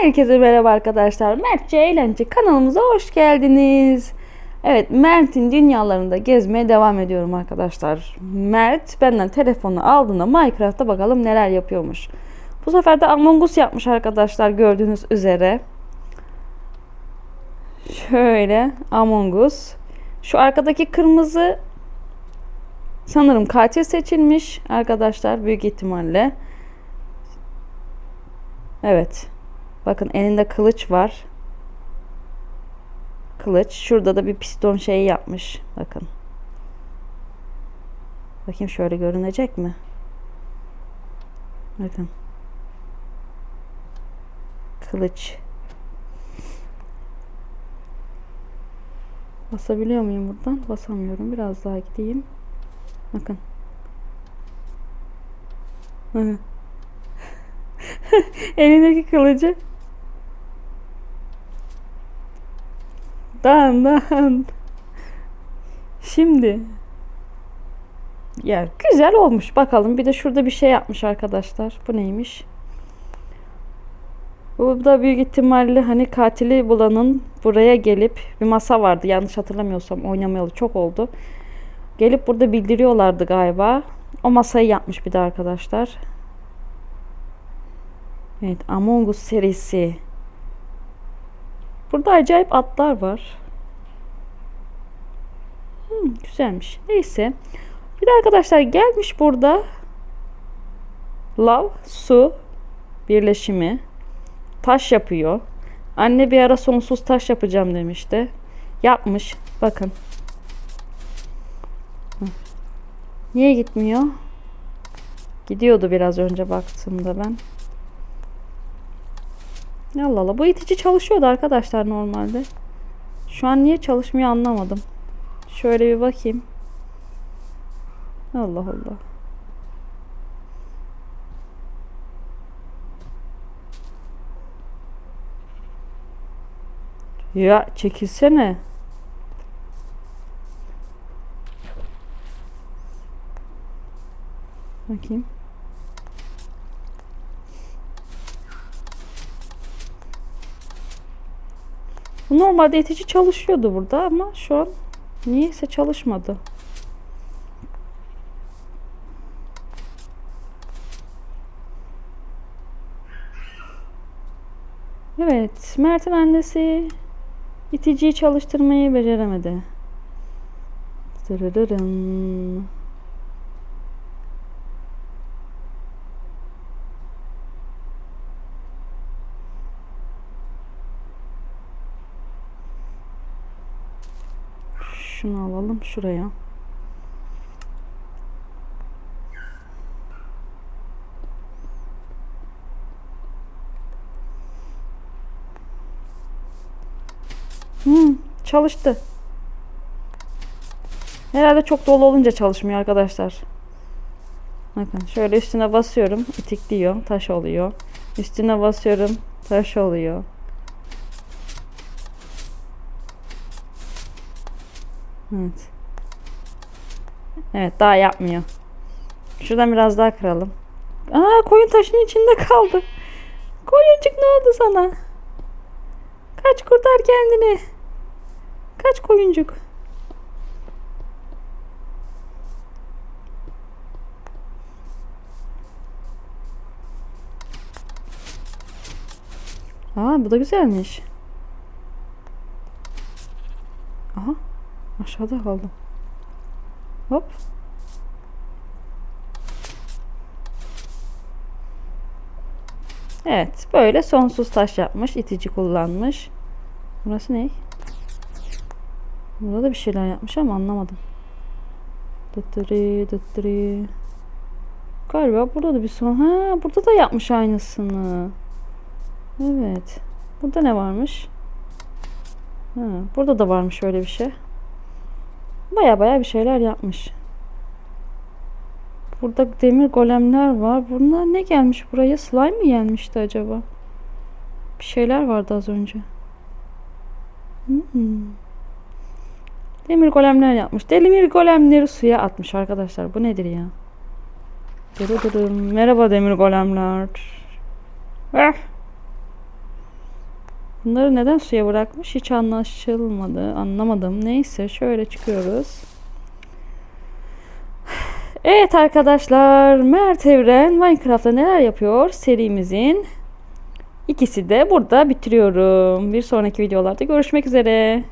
Herkese merhaba arkadaşlar. Mertçe Eğlence kanalımıza hoş geldiniz. Evet Mert'in dünyalarında gezmeye devam ediyorum arkadaşlar. Mert benden telefonu aldığında Minecraft'ta bakalım neler yapıyormuş. Bu sefer de Among Us yapmış arkadaşlar gördüğünüz üzere. Şöyle Among Us. Şu arkadaki kırmızı sanırım katil seçilmiş arkadaşlar büyük ihtimalle. Evet. Bakın elinde kılıç var. Kılıç. Şurada da bir piston şeyi yapmış. Bakın. Bakayım şöyle görünecek mi? Bakın. Kılıç. Basabiliyor muyum buradan? Basamıyorum. Biraz daha gideyim. Bakın. Hı. Elindeki kılıcı. Dan dan. Şimdi. Ya güzel olmuş. Bakalım. Bir de şurada bir şey yapmış arkadaşlar. Bu neymiş? Bu da büyük ihtimalle hani katili bulanın buraya gelip bir masa vardı. Yanlış hatırlamıyorsam oynamayalı çok oldu. Gelip burada bildiriyorlardı galiba. O masayı yapmış bir de arkadaşlar. Evet Among Us serisi. Burada acayip atlar var. Hmm, güzelmiş. Neyse. Bir de arkadaşlar gelmiş burada lav, su birleşimi taş yapıyor. Anne bir ara sonsuz taş yapacağım demişti. Yapmış. Bakın. Niye gitmiyor? Gidiyordu biraz önce baktığımda ben. Allah Allah. Bu itici çalışıyordu arkadaşlar normalde. Şu an niye çalışmıyor anlamadım. Şöyle bir bakayım. Allah Allah. Ya çekilsene. Bakayım. Normalde itici çalışıyordu burada ama şu an niyeyse çalışmadı. Evet, Mert'in annesi iticiyi çalıştırmayı beceremedi. Dırırırım. Şunu alalım şuraya. Hmm, çalıştı. Herhalde çok dolu olunca çalışmıyor arkadaşlar. Bakın şöyle üstüne basıyorum. itikliyor. Taş oluyor. Üstüne basıyorum. Taş oluyor. Evet. Evet daha yapmıyor. Şuradan biraz daha kıralım. Aa koyun taşın içinde kaldı. Koyuncuk ne oldu sana? Kaç kurtar kendini. Kaç koyuncuk. Aa bu da güzelmiş. Aşağıda kaldım. Hop. Evet böyle sonsuz taş yapmış. itici kullanmış. Burası ne? Burada da bir şeyler yapmış ama anlamadım. Dıttırı dıttırı. Galiba burada da bir son. Ha burada da yapmış aynısını. Evet. Burada ne varmış? Ha, burada da varmış öyle bir şey. Baya baya bir şeyler yapmış. Burada demir golemler var. Bunlar ne gelmiş buraya? Slime mi gelmişti acaba? Bir şeyler vardı az önce. Hmm. Demir golemler yapmış. Demir golemleri suya atmış arkadaşlar. Bu nedir ya? Merhaba demir golemler. Eh. Bunları neden suya bırakmış hiç anlaşılmadı. Anlamadım. Neyse şöyle çıkıyoruz. Evet arkadaşlar Mert Evren Minecraft'ta neler yapıyor serimizin ikisi de burada bitiriyorum. Bir sonraki videolarda görüşmek üzere.